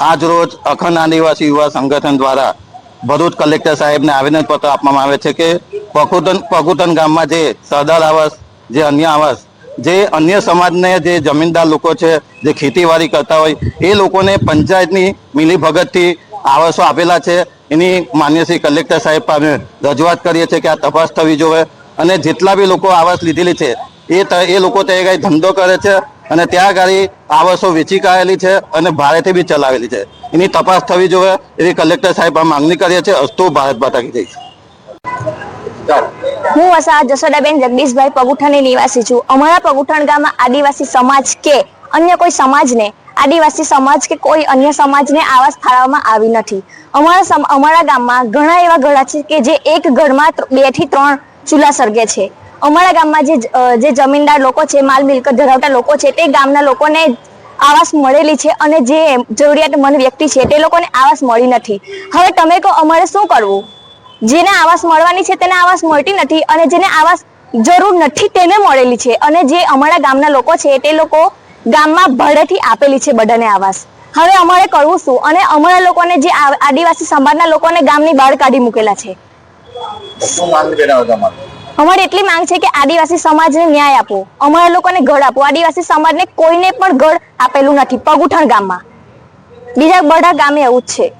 આજ રોજ અખંડ આદિવાસી યુવા સંગઠન દ્વારા ભરૂચ કલેક્ટર સાહેબને આવેદનપત્ર આપવામાં આવે છે કે પકુતન પકુતન ગામમાં જે સરદાર આવાસ, જે અન્ય આવાસ, જે અન્ય સમાજને જે જમીનદાર લોકો છે, જે ખેતીવાડી કરતા હોય, એ લોકોને પંચાયતની મિલીભગતથી આવાસો આપેલા છે. એની માન્ય શ્રી કલેક્ટર સાહેબ પાસે રજૂઆત કરીએ છીએ કે આ તપાસ થવી જોઈએ. અને જેટલા બી લોકો આવાસ લીધેલી છે, એ ત- એ લોકો ત્યાં કંઈ ધંધો કરે છે અને ત્યાં આગળ વર્ષો વેચી કાઢેલી છે અને ભારેથી બી ચલાવેલી છે. એની તપાસ થવી જોઈએ એવી કલેક્ટર સાહેબ આ માંગણી કરીએ છીએ. અસ્તુ ભારત માતા જઈશ હું વસાહત જસોદાબેન જગદીશભાઈ પગુઠાની નિવાસી છું. અમારા પગુઠણ ગામમાં આદિવાસી સમાજ કે અન્ય કોઈ સમાજને, આદિવાસી સમાજ કે કોઈ અન્ય સમાજને આવાસ ફાળવવામાં આવી નથી. અમારા અમારા ગામમાં ઘણા એવા ઘડા છે કે જે એક ઘરમાં બેથી ત્રણ ચૂલા સળગે છે. અમારા ગામમાં જે જે જમીનદાર લોકો છે, માલ મિલકત ધરાવતા લોકો છે, તે ગામના લોકોને આવાસ મળેલી છે અને જે જરૂરિયાતમંદ વ્યક્તિ છે, તે લોકોને આવાસ મળી નથી. હવે તમે કહો, અમારે શું કરવું? જેને આવાસ મળવાની છે, તેને આવાસ મળતી નથી અને જેને આવાસ જરૂર નથી, તેને મળેલી છે. અને જે અમારા ગામના લોકો છે, તે લોકો ગામમાં ભાડેથી આપેલી છે બધાને આવાસ. હવે અમારે કરવું શું? અને અમારા લોકોને જે આદિવાસી સમાજના લોકોને ગામની બહાર કાઢી મૂકેલા છે. શું માંગ તમારે? અમારી એટલી માંગ છે કે આદિવાસી સમાજને ન્યાય આપો. અમારા લોકોને ઘર આપો. આદિવાસી સમાજને કોઈને પણ ઘર આપેલું નથી. પગુઠણ ગામમાં. બીજા બધા ગામે એવું જ છે.